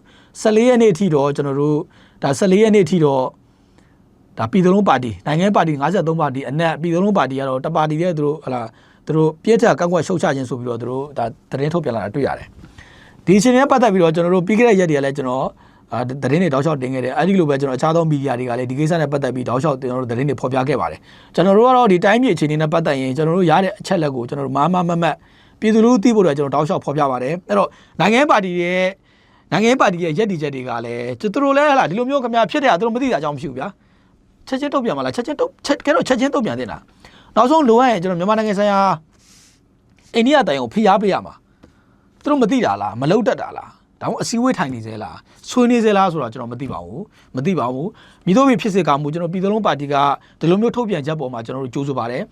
14ရက်နေ့အထိတော့ကျွန်တော်တို့ဒါ14ရက်နေ့အထိတော့ဒါပြည်သုံးလုံးပါတီနိုင်ငံရေးပါတီ53ပါတီအနက်ပြည်သုံးလုံးပါတီကတော့တစ်ပါတီတည်းသူတို့ဟလာသူတို့ပြည့်ထက်ကန့်ကွက်ရှုတ်ချခြင်းဆိုပြီးတော့သူတို့ဒါသတင်းထုတ်ပြန်လာတာတွေ့ရတယ်ဒီအချိန်နဲ့ပတ်သက်ပြီးတော့ကျွန်တော်တို့ပြီးခဲ့တဲ့ရက်တွေကလည်းကျွန်တော် အာသတင်းတွေတောက်လျှောက်တင်ခဲ့တယ်အဲ့ဒီလိုပဲကျွန်တော်အခြားသောမီဒီယာတွေကလည်းဒီကိစ္စနဲ့ပတ်သက်ပြီးတောက်လျှောက်ကျွန်တော်တို့သတင်းတွေဖော်ပြခဲ့ပါတယ်ကျွန်တော်တို့ကတော့ဒီတိုင်းပြည်အခြေအနေနဲ့ပတ်သက်ရင်ကျွန်တော်တို့ရတဲ့အချက်လက်ကိုကျွန်တော်တို့မားမားမတ်မတ်ပြည်သူလူထုသိဖို့အတွက်ကျွန်တော်တောက်လျှောက်ဖော်ပြပါတယ်အဲ့တော့နိုင်ငံရေးပါတီရဲ့နိုင်ငံရေးပါတီရဲ့ရက်တီချက်တွေကလည်းကျွန်တော်တို့လည်းဟလာဒီလိုမျိုးခင်ဗျာဖြစ်တယ်သူတို့မသိတာအကြောင်းမရှိဘူးဗျာချက်ချင်းတုတ်ပြန်မလားချက်ချင်းတုတ်ချက်ကဲတော့ချက်ချင်းတုတ်ပြန်တင်တာနောက်ဆုံးလိုအပ်ရင်ကျွန်တော်မြန်မာနိုင်ငံဆိုင်ရာအိန္ဒိယတိုင်ကိုဖိအားပေးရမှာသူတို့မသိတာလားမလုတ်တတ်တာလား ဒါမှမဟုတ်အစည်းအဝေးထိုင်နေသေးလားဆွေးနေသေးလားဆိုတာကျွန်တော်မသိပါဘူးမသိပါဘူးမိတို့ပြီဖြစ်စေကမူကျွန်တော်ပြည်သူလုံးပါတီကဒီလိုမျိုးထုတ်ပြန်ချက်ပေါ်မှာကျွန်တော်တို့ကြိုးဆိုပါတယ်